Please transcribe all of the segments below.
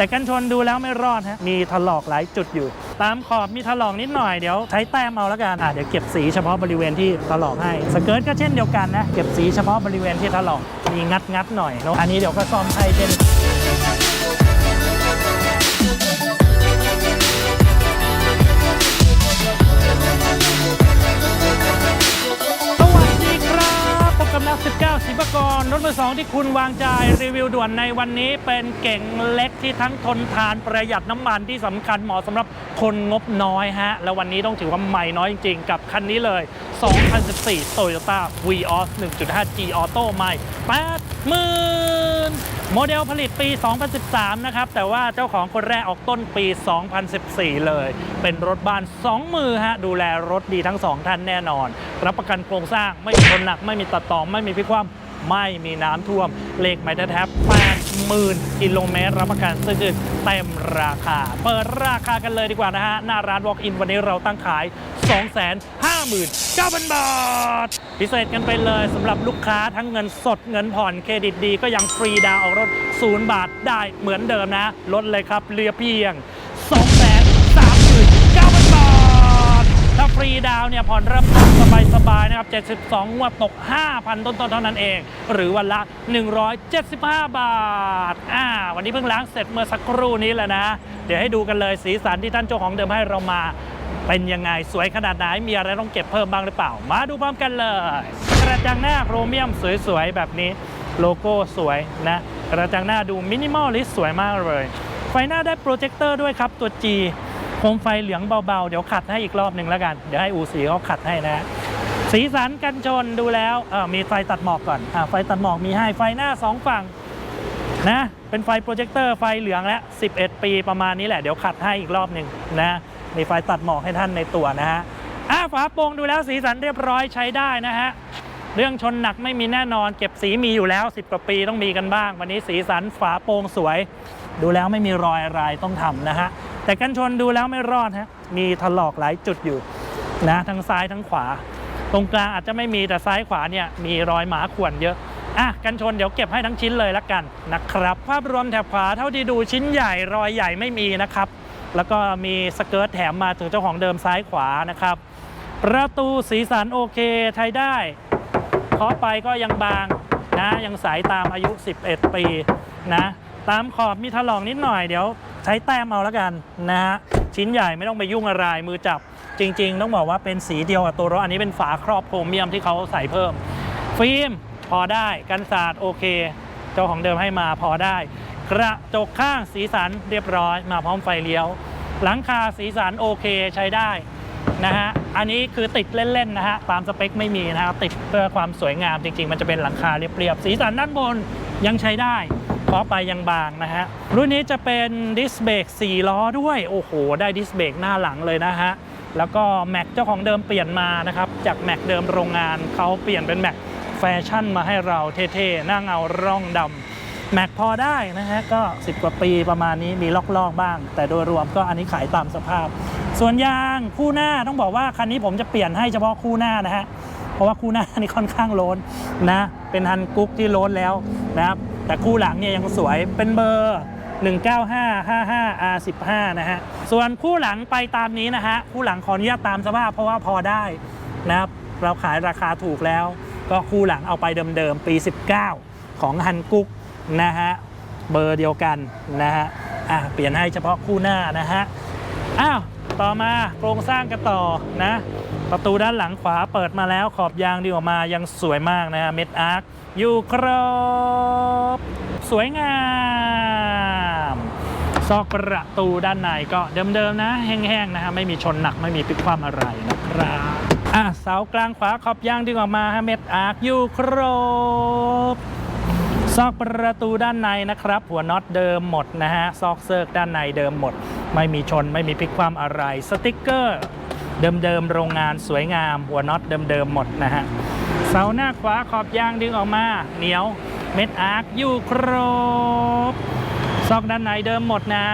แต่กันชนดูแล้วไม่รอดฮะมีถลอกหลายจุดอยู่ ตามขอบมีถลอกนิดหน่อยเดี๋ยวใช้แต้มเอาแล้วกันอะเดี๋ยวเก็บสีเฉพาะบริเวณที่ถลอกให้สเกิร์ตก็เช่นเดียวกันนะเก็บสีเฉพาะบริเวณที่ถลอกมีงัดงัดหน่อยเนาะอันนี้เดี๋ยวก็ซ่อมให้เป็น ครับพบกับนัก19 สิบกรรถมือสองที่คุณวางใจรีวิวด่วนในวันนี้เป็นเก่งเล็กที่ทั้งทนทานประหยัดน้ำมันที่สำคัญเหมาะสำหรับคนงบน้อยฮะ แล้ววันนี้ต้องถือว่าใหม่น้อยจริงๆ กับคันนี้เลย 2014 Toyota Vios 1.5G Auto ใหม่80,000 โมเดลผลิตปี 2013 นะครับ แต่ว่าเจ้าของคนแรกออกต้นปี 2014 เลย เป็นรถบ้าน 2 มือฮะ ดูแลรถดีทั้ง 2 ท่านแน่นอน รับประกันโครงสร้างไม่มีชนหนัก ไม่มีตัดต่อ ไม่มีพิคว่ำไม่มีน้ำท่วม เลขไมล์แทบ80,000 กิโลเมตร รับประกันซื้อคือเต็มราคา เปิดราคากันเลยดีกว่านะฮะ หน้าร้าน Walk-in วันนี้เราตั้งขาย 259,000 บาท พิเศษกันไปเลยสำหรับลูกค้าทั้งเงินสดเงินผ่อนเครดิตดีก็ยังฟรีดาวออกรถ0บาทได้เหมือนเดิมนะลดเลยครับเหลือเพียง239,000บาทถ้าฟรีดาวเนี่ยผ่อนเริ่มต้นสบายๆนะครับ 72งวดตก 5,000 ต้นๆเท่านั้นเอง หรือวันละ 175 บาทอ่าวันนี้เพิ่งล้างเสร็จเมื่อสักครู่นี้แหละนะ เดี๋ยวให้ดูกันเลยสีสันที่ท่านเจ้าของเดิมให้เรามา เป็นยังไงสวยขนาดไหนมีอะไรต้องเก็บเพิ่มบ้างหรือเปล่า มาดูพร้อมกันเลยกระจังหน้าโครเมียมสวยๆ แบบนี้โลโก้สวยนะกระจังหน้าดูมินิมอลลิสสวยมากเลย ไฟหน้าได้โปรเจคเตอร์ด้วยครับตัว G โคมไฟเหลืองเบาๆ เดี๋ยวขัดให้อีกรอบหนึ่งแล้วกัน เดี๋ยวให้อูสีเขาขัดให้นะ สีสันกันชนดูแล้วมีไฟตัดหมอกก่อนอไฟตัดหมอกมีให้ไฟหน้าสองฝั่งนะเป็นไฟโปรเจคเตอร์ไฟเหลืองและ11 ปีประมาณนี้แหละ เดี๋ยวขัดให้อีกรอบหนึ่งนะ มีไฟตัดหมอกให้ท่านในตัวนะฮะอะฝาโปร่งดูแล้วสีสันเรียบร้อยใช้ได้นะฮะเรื่องชนหนักไม่มีแน่นอน เก็บสีมีอยู่แล้ว 10 กว่าปีต้องมีกันบ้าง วันนี้สีสันฝาโปร่งสวย ดูแล้วไม่มีรอยอะไรต้องทำนะฮะแต่กันชนดูแล้วไม่รอดฮะมีถลอกหลายจุดอยู่นะทั้งซ้ายทั้งขวา ตรงกลางอาจจะไม่มีแต่ซ้ายขวาเนี่ยมีรอยหมาข่วนเยอะอะกันชนเดี๋ยวเก็บให้ทั้งชิ้นเลยละกันนะครับ ภาพรวมแถบขวาเท่าที่ดูชิ้นใหญ่รอยใหญ่ไม่มีนะครับ แล้วก็มีสเกิร์ตแถมมาถึงเจ้าของเดิมซ้ายขวานะครับ ประตูสีสันโอเคใช้ได้เคาะไปก็ยังบางนะยังใสตามอายุ 11 ปีนะตามขอบมีถลอกนิดหน่อยเดี๋ยวใช้แต้มเอาแล้วกันนะฮะชิ้นใหญ่ไม่ต้องไปยุ่งอะไรมือจับจริง ๆ ต้องบอกว่าเป็นสีเดียวกับตัวรถอันนี้เป็นฝาครอบโครเมียมที่เขาใส่เพิ่ม ฟิล์มพอได้กันสาดโอเค เจ้าของเดิมให้มาพอได้ กระจกข้างสีสันเรียบร้อยมาพร้อมไฟเลี้ยว หลังคาสีสันโอเคใช้ได้นะฮะ อันนี้คือติดเล่นๆนะฮะ ตามสเปคไม่มีนะครับ ติดเพื่อความสวยงามจริง ๆ มันจะเป็นหลังคาเรียบๆ สีสันด้านบนยังใช้ได้ขอไปยังบางนะฮะ รุ่นนี้จะเป็นดิสเบรก4ล้อด้วย โอ้โห ได้ดิสเบรกหน้าหลังเลยนะฮะ แล้วก็แม็กเจ้าของเดิมเปลี่ยนมานะครับ จากแม็กเดิมโรงงานเขาเปลี่ยนเป็นแม็กแฟชั่นมาให้เราเท่ๆหน้าเงาร่องดำ แม็กพอได้นะฮะก็ 10 กว่าปีประมาณนี้มีลอกๆบ้าง แต่โดยรวมก็อันนี้ขายตามสภาพ ส่วนยางคู่หน้าต้องบอกว่าคันนี้ผมจะเปลี่ยนให้เฉพาะคู่หน้านะฮะเพราะว่าคู่หน้านี่ค่อนข้างโล้นนะเป็นฮันกุ๊กที่โล้นแล้วนะครับแต่คู่หลังเนี่ยยังสวยเป็นเบอร์ 19555 R15 นะฮะส่วนคู่หลังไปตามนี้นะฮะคู่หลังขออนุญาตตามสภาพเพราะว่าพอได้นะครับเราขายราคาถูกแล้ว ก็คู่หลังเอาไปเดิมๆปี 19 ของฮันกุ๊ก นะฮะเบอร์เดียวกันนะฮะอะเปลี่ยนให้เฉพาะคู่หน้านะฮะอ้าวต่อมาโครงสร้างกันต่อนะ ประตูด้านหลังขวาเปิดมาแล้วขอบยางดีออกมายังสวยมากนะฮะเม็ดอาร์คอยู่ครบ สวยงามซอกประตูด้านในก็เดิมๆนะ แห้งๆนะฮะไม่มีชนหนักไม่มีพลิกคว่ำอะไรนะครับอะเสากลางขวาขอบยางดีออกมาฮะเม็ดอาร์คอยู่ครบ ซอกประตูด้านในนะครับ หัวน็อตเดิมหมดนะฮะ ซอกเซิร์กด้านในเดิมหมด ไม่มีชนไม่มีพลิกความอะไร สติกเกอร์ เดิมๆโรงงานสวยงาม หัวน็อตเดิมๆหมดนะฮะ เสาหน้าขวาขอบยางดึงออกมา เหนียวเม็ดอาร์คอยู่ครบ ซอกด้านในเดิมหมดนะ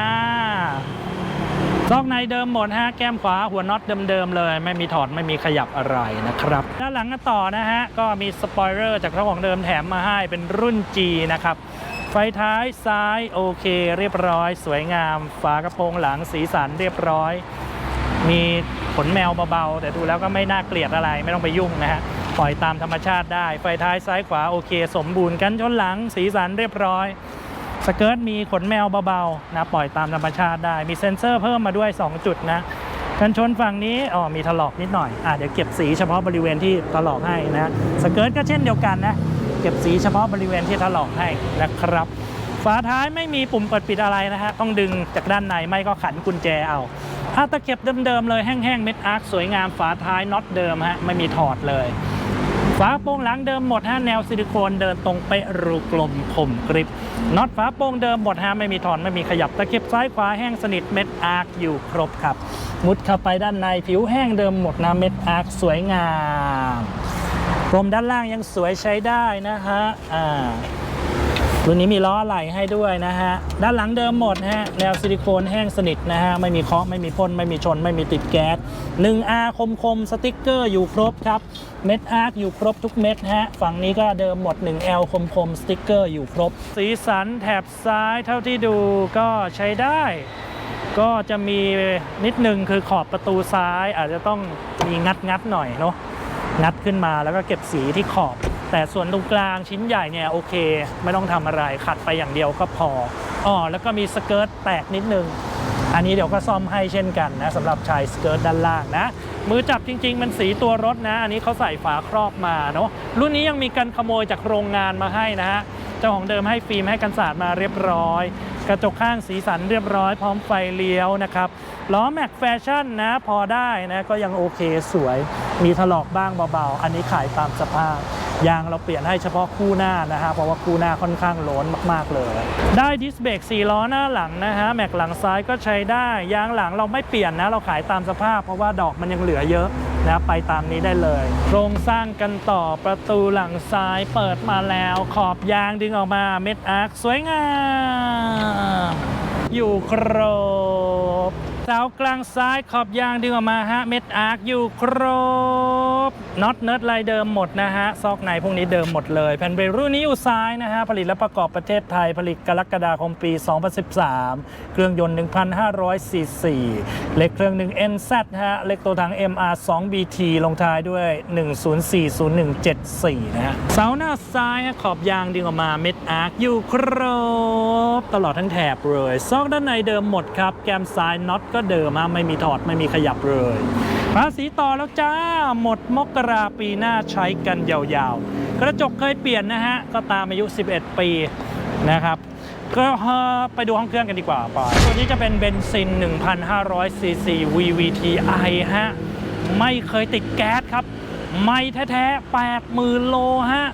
ซอกในเดิมหมดฮะแก้มขวาหัวน็อตเดิมๆเลย ไม่มีถอดไม่มีขยับอะไรนะครับ ด้านหลังกันต่อนะฮะ ก็มีสปอยเลอร์จากเจ้าของเดิมแถมมาให้เป็นรุ่น G นะครับ ไฟท้ายซ้ายโอเค เรียบร้อย สวยงาม ฝากระโปรงหลังสีสันเรียบร้อย มีขนแมวเบาๆแต่ดูแล้วก็ไม่น่าเกลียดอะไรไม่ต้องไปยุ่งนะฮะปล่อยตามธรรมชาติได้ ไฟท้ายซ้ายขวาโอเค สมบูรณ์กันชนหลังสีสันเรียบร้อย สเกิร์ตมีขนแมวเบาๆนะปล่อยตามธรรมชาติได้ มีเซ็นเซอร์เพิ่มมาด้วย 2 จุดนะกันชนฝั่งนี้อ๋อมีถลอกนิดหน่อยอะเดี๋ยวเก็บสีเฉพาะบริเวณที่ถลอกให้นะสเกิร์ตก็เช่นเดียวกันนะเก็บสีเฉพาะบริเวณที่ถลอกให้นะครับฝาท้ายไม่มีปุ่มเปิดปิดอะไรนะฮะต้องดึงจากด้านในไม่ก็ขันกุญแจเอาถ้าตะเข็บเดิมๆเลยแห้งๆเม็ดอาร์คสวยงามฝาท้ายน็อตเดิมฮะไม่มีถอดเลย ฝาโปร่งหลังเดิมหมดฮะแนวซิลิโคนเดินตรงเป๊ะรูกลมคมกริบน็อตฝาโปร่งเดิมหมดฮะไม่มีถอนไม่มีขยับตะเข็บซ้ายขวาแห้งสนิทเม็ดอาร์คอยู่ครบครับ มุดเข้าไปด้านในผิวแห้งเดิมหมดนะเม็ดอาร์คสวยงามพรมด้านล่างยังสวยใช้ได้นะฮะอ่า รุ่นนี้มีล้อไหล่ให้ด้วยนะฮะ ด้านหลังเดิมหมดฮะ แนวซิลิโคนแห้งสนิทนะฮะ ไม่มีเคาะ ไม่มีพ่น ไม่มีชน ไม่มีติดแก๊ส 1R คมคมสติ๊กเกอร์อยู่ครบครับ เม็ดอาร์คอยู่ครบทุกเม็ดฮะ ฝั่งนี้ก็เดิมหมด 1L คมคมสติ๊กเกอร์อยู่ครบ สีสันแถบซ้ายเท่าที่ดูก็ใช้ได้ ก็จะมีนิดนึงคือขอบประตูซ้ายอาจจะต้องมีงัดงัดหน่อยเนาะ งัดขึ้นมาแล้วก็เก็บสีที่ขอบ แต่ส่วนตรงกลางชิ้นใหญ่เนี่ยโอเค ไม่ต้องทำอะไรขัดไปอย่างเดียวก็พออ๋อแล้วก็มีสเกิร์ตแตกนิดนึง อันนี้เดี๋ยวก็ซ่อมให้เช่นกันนะสำหรับชายสเกิร์ตด้านล่างนะมือจับจริง ๆ มันสีตัวรถนะ อันนี้เขาใส่ฝาครอบมาเนาะรุ่นนี้ยังมีการขโมยจากโรงงานมาให้นะฮะเจ้าของเดิมให้ฟิล์มให้กันสาดมาเรียบร้อย กระจกข้างสีสันเรียบร้อย พร้อมไฟเลี้ยวนะครับล้อแม็กแฟชั่นนะพอได้นะก็ยังโอเคสวย มีถลอกบ้างเบาๆ อันนี้ขายตามสภาพ ยางเราเปลี่ยนให้เฉพาะคู่หน้านะฮะเพราะว่าคู่หน้าค่อนข้างโล้นมากๆเลย ได้ดิสเบรก4ล้อหน้าหลังนะฮะแม็กหลังซ้ายก็ใช้ได้ ยางหลังเราไม่เปลี่ยนนะเราขายตามสภาพ เพราะว่าดอกมันยังเหลือเยอะนะไปตามนี้ได้เลย โครงสร้างกันต่อประตูหลังซ้ายเปิดมาแล้ว ขอบยางดึงออกมาเม็ดอาร์คสวยงามอยู่ครบเสากลางซ้ายขอบยางดึงออกมาฮะเม็ดอาร์คอยู่ครบ น็อตเนิร์ดลายเดิมหมดนะฮะ ซอกในพวกนี้เดิมหมดเลย แผ่นเบรกรุ่นนี้อยู่ซ้ายนะฮะ ผลิตและประกอบประเทศไทย ผลิตกรกฎาคมปี 2013 เครื่องยนต์ 1,500ซีซีเล็กเครื่อง1 NZ ฮะ เล็กตัวถัง MR 2 BT ลงท้ายด้วย 1040174 นะฮะ เสาหน้าซ้ายขอบยางดึงออกมาเม็ดอาร์คอยู่ครบ ตลอดทั้งแถบเลย ซอกด้านในเดิมหมดครับ แกมซ้ายน็อตก็เดิมฮะ ไม่มีถอด ไม่มีขยับเลยภาษีต่อแล้วจ้า หมดมกราปีหน้าใช้กันยาวๆ กระจกเคยเปลี่ยนนะฮะ ก็ตามอายุ 11 ปีนะครับก็เอ่อไปดูห้องเครื่องกันดีกว่าปอยตัวนี้จะเป็นเบนซิน 1,500 ซีซี VVTi ฮะ ไม่เคยติดแก๊สครับ ไม่แท้ๆ 80,000 โลฮะ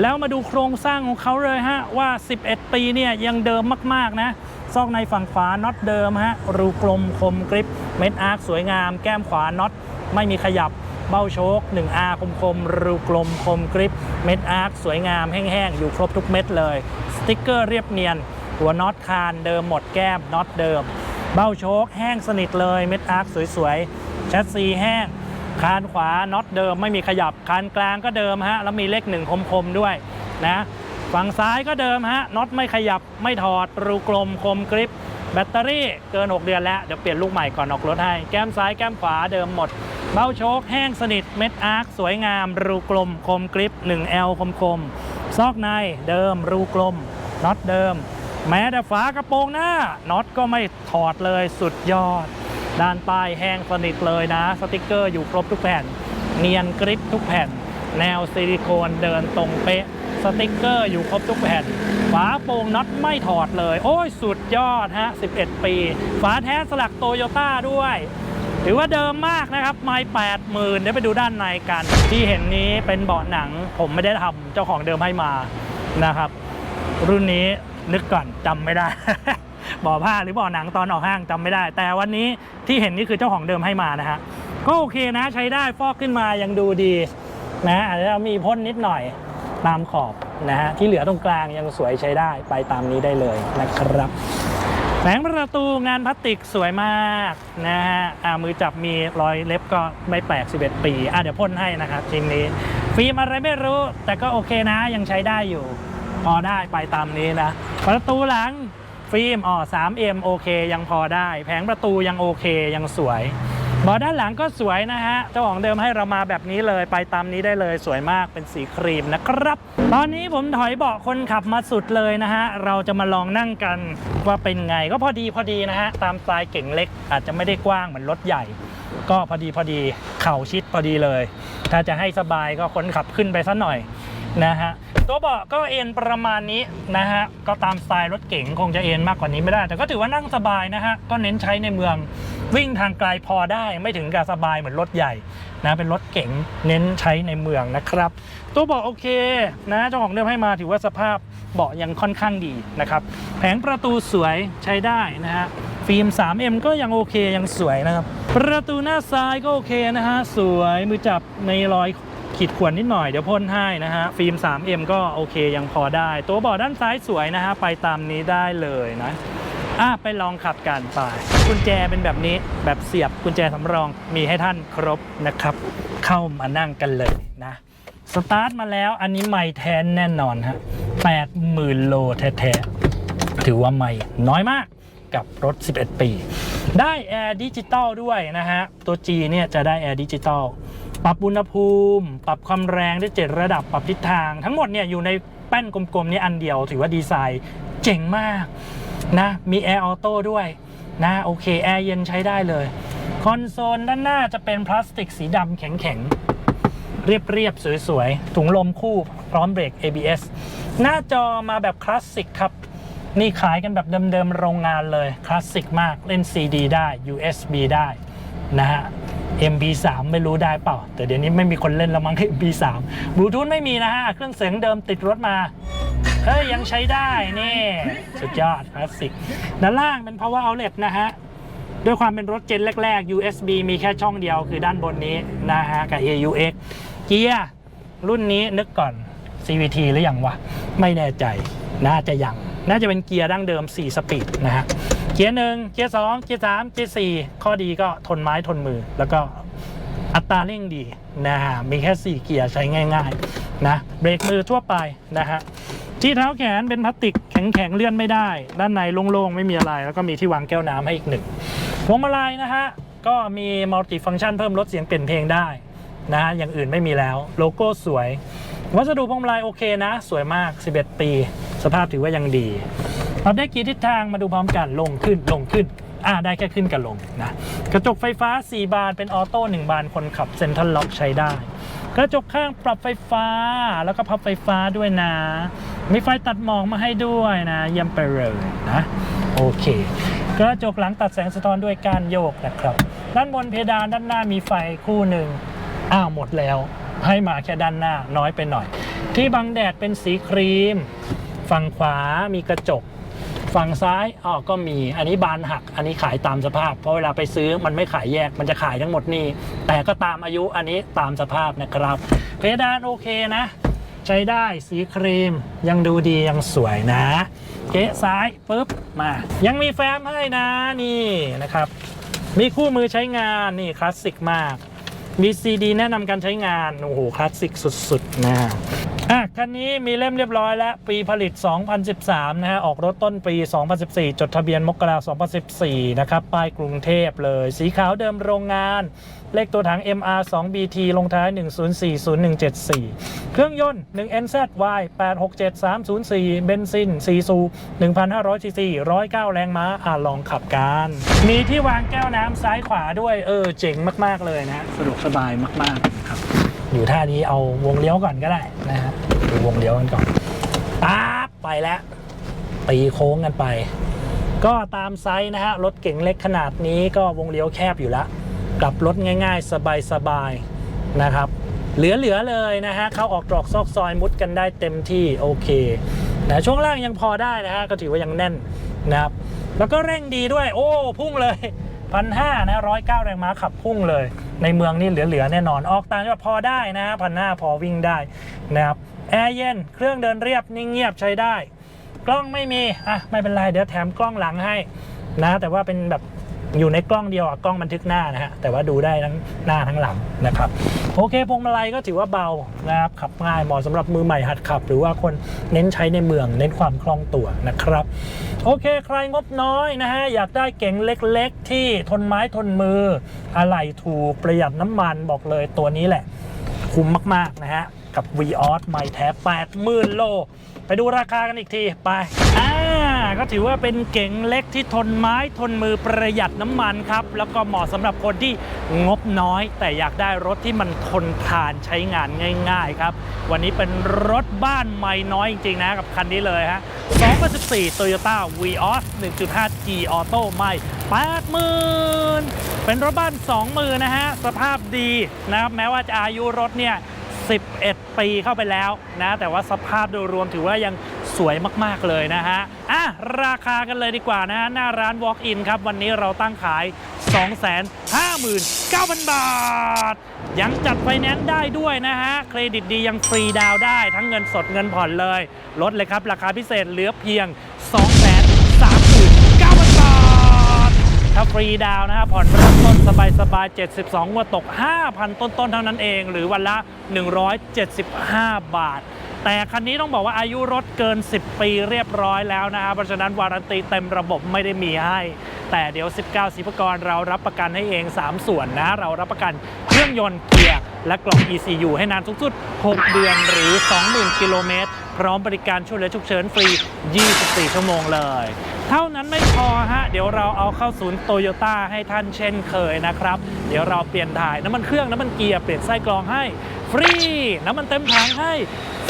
แล้วมาดูโครงสร้างของเขาเลยฮะ ว่า 11 ปีเนี่ยยังเดิมมากๆนะ ซอกในฝั่งขวาน็อตเดิมฮะ รูกลมคมกริป เม็ดอาร์คสวยงาม แก้มขวาน็อตไม่มีขยับ เบ้าโชค 1R คมคมรูกลมคมกริปเม็ดอาร์คสวยงามแห้งๆ อยู่ครบทุกเม็ดเลย สติ๊กเกอร์เรียบเนียน หัวน็อตคานเดิมหมดแก้มน็อตเดิม เบ้าโชคแห้งสนิทเลยเม็ดอาร์คสวยๆแชสซีแห้งคานขวาน็อตเดิมไม่มีขยับคานกลางก็เดิมฮะแล้วมีเลขหนึ่งคมๆด้วยนะฝั่งซ้ายก็เดิมฮะน็อตไม่ขยับไม่ถอดรูกลมคมกริปแบตเตอรี่เกิน 6 เดือนแล้ว เดี๋ยวเปลี่ยนลูกใหม่ก่อนออกรถให้ แก้มซ้ายแก้มขวาเดิมหมด เบ้าโชคแห้งสนิทเม็ดอาร์คสวยงาม รูกลม คมกริป 1L คมคมซอกในเดิมรูกลมน็อตเดิม แม้แต่ฝากระโปรงหน้าน็อตก็ไม่ถอดเลยสุดยอด ด้านใต้แห้งสนิทเลยนะ สติกเกอร์อยู่ครบทุกแผ่น เนียนกริปทุกแผ่น แนวซิลิโคนเดินตรงเป๊ะสติกเกอร์อยู่ครบทุกแผ่น ฝาโปร่งน็อตไม่ถอดเลย โอ้ย สุดยอดฮะ 11 ปี ฝาแท้สลักโตโยต้าด้วย ถือว่าเดิมมากนะครับ ไม่แปดหมื่นเดี๋ยวไปดูด้านในกัน ที่เห็นนี้เป็นเบาะหนัง ผมไม่ได้ทำเจ้าของเดิมให้มานะครับ รุ่นนี้นึกก่อนจำไม่ได้บ่อผ้าหรือบ่อหนังตอนออกห้างจำไม่ได้ แต่วันนี้ที่เห็นนี่คือเจ้าของเดิมให้มานะฮะก็โอเคนะใช้ได้ฟอกขึ้นมายังดูดีนะอาจจะมีพ่นนิดหน่อยตามขอบนะฮะที่เหลือตรงกลางยังสวยใช้ได้ไปตามนี้ได้เลยนะครับ ผงประตูงานพลาสติกสวยมากนะฮะอ่ามือจับมีรอยเล็บก็ไม่แปลก 11 ปีอะเดี๋ยวพ่นให้นะครับชิ้นนี้ ฟิล์มอะไรไม่รู้ แต่ก็โอเคนะ ยังใช้ได้อยู่ พอได้ไปตามนี้นะ ประตูหลังฟิล์มอ๋อ 3M โอเค ยังพอได้ แผงประตูยังโอเคยังสวย บาะด้านหลังก็สวยนะฮะ เจ้าของเดิมให้เรามาแบบนี้เลย ไปตามนี้ได้เลยสวยมากเป็นสีครีมนะครับ ตอนนี้ผมถอยเบาะคนขับมาสุดเลยนะฮะ เราจะมาลองนั่งกันว่าเป็นไงก็พอดีพอดีนะฮะ ตามสไตล์เก่งเล็ก อาจจะไม่ได้กว้างเหมือนรถใหญ่ ก็พอดีพอดีเข่าชิดพอดีเลย ถ้าจะให้สบายก็คนขับขึ้นไปสักหน่อย นะฮะตัวเบาะก็เอ็นประมาณนี้นะฮะก็ตามสไตล์รถเก๋งคงจะเอ็นมากกว่านี้ไม่ได้ แต่ก็ถือว่านั่งสบายนะฮะก็เน้นใช้ในเมืองวิ่งทางไกลพอได้ไม่ถึงกับสบายเหมือนรถใหญ่นะเป็นรถเก๋งเน้นใช้ในเมืองนะครับ ตัวเบาะโอเคนะเจ้าของเดิมให้มาถือว่าสภาพเบาะยังค่อนข้างดีนะครับแผงประตูสวยใช้ได้นะฮะฟิล์ม 3M ก็ยังโอเคยังสวยนะครับ ประตูหน้าซ้ายก็โอเคนะฮะสวยมือจับในรอย ขีดข่วนนิดหน่อยเดี๋ยวพ่นให้นะฮะ ฟิล์ม 3M ก็โอเคยังพอได้ ตัวเบาะด้านซ้ายสวยนะฮะ ไปตามนี้ได้เลยนะอะไปลองขับกันไป กุญแจเป็นแบบนี้แบบเสียบกุญแจสำรองมีให้ท่านครบนะครับ เข้ามานั่งกันเลยนะสตาร์ทมาแล้วอันนี้ไม่แทนแน่นอนฮะ80,000โลแท้ๆถือว่าไม่น้อยมากกับรถ 11 ปี ได้แอร์ดิจิตอลด้วยนะฮะ ตัว G เนี่ยจะได้แอร์ดิจิตอล ปรับอุณหภูมิ ปรับความแรงได้ 7 ระดับปรับทิศทาง ทั้งหมดเนี่ยอยู่ในแป้นกลมๆนี้อันเดียว ถือว่าดีไซน์เจ๋งมากนะมีแอร์ออโต้ด้วยนะโอเคแอร์เย็นใช้ได้เลย คอนโซลด้านหน้าจะเป็นพลาสติกสีดำแข็งๆ เรียบๆ สวยๆ ถุงลมคู่พร้อมเบรก ABS หน้าจอมาแบบคลาสสิกครับ นี่ขายกันแบบเดิมๆ โรงงานเลย คลาสสิกมากเล่น CD ได้ USB ได้นะฮะ MP3 ไม่รู้ได้เปล่า แต่เดี๋ยวนี้ไม่มีคนเล่นล้วมั้ง MP3 บลูทูธไม่มีนะฮะ เครื่องเสียงเดิมติดรถมา เฮ้ย ยังใช้ได้ นี่ สุดยอดคลาสสิก ด้านล่างเป็น power outlet นะฮะ ด้วยความเป็นรถเจนแรก ๆ USB มีแค่ช่องเดียวคือด้านบนนี้นะฮะ กับ AUX เกียร์รุ่นนี้นึกก่อน CVT หรือยังวะ ไม่แน่ใจ น่าจะยัง น่าจะเป็นเกียร์ดั้งเดิม 4 สปีดนะฮะ เกียร์หนึ่งเกียร์สองเกียร์สามเกียร์สี่ข้อดีก็ทนไม้ทนมือ แล้วก็อัตราเร่งดีนะฮะมีแค่ 4 เกียร์ใช้ง่ายๆนะเบรกมือทั่วไปนะฮะที่เท้าแขนเป็นพลาสติกแข็งๆเลื่อนไม่ได้ ด้านในโล่งๆ ไม่มีอะไร แล้วก็มีที่วางแก้วน้ำให้อีกหนึ่งพวงมาลัยนะฮะก็มีมัลติฟังก์ชันเพิ่มลดเสียงเปลี่ยนเพลงได้นะฮะอย่างอื่นไม่มีแล้วโลโก้สวย วัสดุพวงมาลัยโอเคนะ สวยมาก 11 ปี สภาพถือว่ายังดี ปรับได้กี่ทิศทางมาดูพร้อมกันลงขึ้นลงขึ้นอ่าได้แค่ขึ้นกับลงนะกระจกไฟฟ้า 4 บานเป็นออโต้1บานคนขับเซ็นทรัลล็อกใช้ได้ กระจกข้างปรับไฟฟ้าแล้วก็พับไฟฟ้าด้วยนะ มีไฟตัดหมอกมาให้ด้วยนะเยี่ยมไปเลยนะโอเค กระจกหลังตัดแสงสะท้อนด้วยการโยกนะครับ ด้านบนเพดานด้านหน้ามีไฟคู่หนึ่งอ้าวหมดแล้ว ให้มาแค่ด้านหน้าน้อยไปหน่อย ที่บังแดดเป็นสีครีม ฝั่งขวามีกระจก ฝั่งซ้ายอ๋อก็มี อันนี้บานหัก อันนี้ขายตามสภาพ เพราะเวลาไปซื้อมันไม่ขายแยก มันจะขายทั้งหมดนี่ แต่ก็ตามอายุ อันนี้ตามสภาพนะครับ เพดานโอเคนะ ใช้ได้ สีครีม ยังดูดี ยังสวยนะ เกะซ้ายปุ๊บ มา ยังมีแฟ้มให้นะ นี่นะครับ มีคู่มือใช้งาน นี่คลาสสิกมาก มีซีดีแนะนำการใช้งาน โอ้โห คลาสสิกสุดๆนะ อะคันนี้มีเล่มเรียบร้อยแล้ว ปีผลิต 2013 นะฮะ ออกรถต้นปี 2014 จดทะเบียนมกราคม2014 นะครับ ป้ายกรุงเทพเลย สีขาวเดิมโรงงาน เลขตัวถัง MR 2 BT ลงท้าย 1040174 เครื่องยนต์ 1 NZY 867304 เบนซิน4สู1,500ซีซี109 แรงม้า อะลองขับกัน มีที่วางแก้วน้ำซ้ายขวาด้วย เออ เจ๋งมาก ๆ เลยนะ สะดวกสบายมาก ๆ ครับ อยู่ท่านี้เอาวงเลี้ยวก่อนก็ได้นะฮะดูวงเลี้ยวกันก่อนปั๊บไปแล้วตีโค้งกันไป ก็ตามไซส์นะฮะรถเก๋งเล็กขนาดนี้ก็วงเลี้ยวแคบอยู่แล้วกลับรถง่าย ๆ สบายๆนะครับ เหลือๆเลยนะฮะเข้าออกตรอกซอกซอยมุดกันได้เต็มที่โอเคนะช่วงล่างยังพอได้นะฮะก็ถือว่ายังแน่นนะครับแล้วก็เร่งดีด้วย โอ้ พุ่งเลย พันห้านะร้อยเก้าแรงม้าขับพุ่งเลย ในเมืองนี่เหลือๆแน่นอนออกต่างจังหวัดพอได้นะพันห้าพอวิ่งได้นะครับแอร์เย็นเครื่องเดินเรียบนิ่งเงียบใช้ได้ กล้องไม่มีอะไม่เป็นไรเดี๋ยวแถมกล้องหลังให้นะแต่ว่าเป็นแบบ อยู่ในกล้องเดียวอะกล้องบันทึกหน้านะฮะแต่ว่าดูได้ทั้งหน้าทั้งหลังนะครับโอเคพวงมาลัยก็ถือว่าเบานะครับขับง่ายเหมาะสำหรับมือใหม่หัดขับ หรือว่าคนเน้นใช้ในเมืองเน้นความคล่องตัวนะครับ โอเคใครงบน้อยนะฮะอยากได้เก๋งเล็กๆ ที่ทนไม้ทนมืออะไหล่ถูกประหยัดน้ำมันบอกเลยตัวนี้แหละคุ้มมากๆนะฮะ กับ v ีออสไม่แท้80,000 โล ไปดูราคากันอีกที ไป อ่า ก็ถือว่าเป็นเก๋งเล็กที่ทนไม้ทนมือประหยัดน้ำมันครับ แล้วก็เหมาะสำหรับคนที่งบน้อย แต่อยากได้รถที่มันทนทานใช้งานง่าย ๆ ครับ วันนี้เป็นรถบ้านไม่น้อยจริง ๆ นะกับคันนี้เลยฮะ2014 Toyota Vios 1.5 G Auto ไม่80,000 เป็นรถบ้าน 20,000 นะฮะ สภาพดีนะครับ แม้ว่าจะอายุรถเนี่ย 11 ปีเข้าไปแล้วนะแต่ว่าสภาพโดยรวมถือว่ายังสวยมากๆเลยนะฮะอะราคากันเลยดีกว่านะหน้าร้าน Walk In ครับ วันนี้เราตั้งขาย 259,000 บาท ยังจัดไฟแนนซ์ได้ด้วยนะฮะ เครดิตดียังฟรีดาวได้ทั้งเงินสดเงินผ่อนเลย ลดเลยครับ ราคาพิเศษเหลือเพียง 2 0 0 0 0 ทถ้าฟรีดาวนะครับ ผ่อนเริ่มต้นสบายๆ72งวดตก 5,000 ต้นๆ เท่านั้นเอง หรือวันละ 175 บาท แต่คันนี้ต้องบอกว่าอายุรถเกิน 10 ปีเรียบร้อยแล้วนะครับเพราะฉะนั้นวารันตีเต็มระบบไม่ได้มีให้ แต่เดี๋ยว 19สิบกรเรารับประกันให้เอง 3 ส่วนนะ เรารับประกันเครื่องยนต์เกียร์และกล่อง ECU ให้นานสูงสุด 6 เดือนหรือ 20,000 กิโลเมตรพร้อมบริการช่วยเหลือฉุกเฉินฟรี 24 ชั่วโมงเลย เท่านั้นไม่พอฮะ เดี๋ยวเราเอาเข้าศูนย์โตโยต้าให้ท่านเช่นเคยนะครับ เดี๋ยวเราเปลี่ยนถ่ายน้ำมันเครื่องน้ำมันเกียร์เปลี่ยนไส้กรองให้ ฟรี น้ำมันเต็มถังให้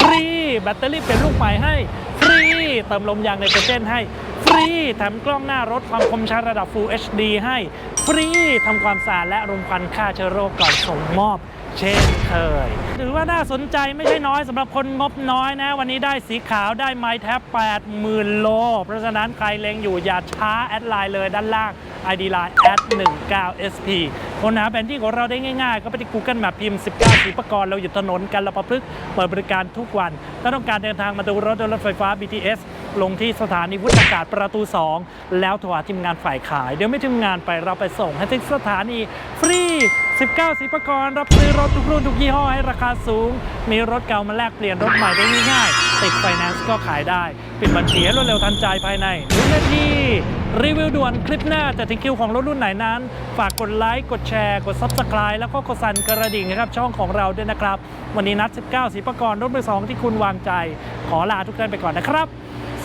ฟรี แบตเตอรี่เปลี่ยนลูกใหม่ให้ ฟรี เติมลมยางไนโตรเจนให้ ฟรีแถมกล้องหน้ารถความคมชัดระดับ Full HD ให้ ฟรีทำความสะอาดและรมควันฆ่าเชื้อโรคก่อนส่งมอบเช่นเคยถือว่าน่าสนใจไม่ใช่น้อยสำหรับคนงบน้อยนะ วันนี้ได้สีขาวได้ไม้แท็บ80,000 โล เพราะฉะนั้นใครเล็งอยู่อย่าช้า แอดไลน์เลยด้านล่าง ID Line แอด19 SP ค้นหาแผนที่ของเราได้ง่ายๆ ก็ไปที่ Google Map พิมพ์ 19สีประกรเราอยู่ถนนกันละประพฤกษ์เปิดบริการทุกวัน ถ้าต้องการเดินทางมาดูรถโดยรถไฟฟ้า BTS ลงที่สถานีวุฒากาศประตู 2 แล้วโทรหาทีมงานฝ่ายขาย เดี๋ยวไม่ทีมงานไปเราไปส่งให้ที่สถานีฟรี 19สิปกรณ์รับซื้อรถทุกรุ่นทุกยี่ห้อให้ราคาสูง มีรถเก่ามาแลกเปลี่ยนรถใหม่ได้ง่ายๆติดไฟแนนซ์ก็ขายได้ ปิดบัญชีให้รวดเร็วทันใจภายในหนึ่งนาทีรีวิวด่วนคลิปหน้าจะถึงคิวของรถรุ่นไหนนั้น ฝากกดไลค์ กดแชร์ กด Subscribe แล้วก็กดสั่นกระดิ่งนะครับช่องของเราด้วยนะครับ วันนี้นัด 19สิปกรณ์รรถมือสองที่คุณวางใจ ขอลาทุกท่านไปก่อนนะครับ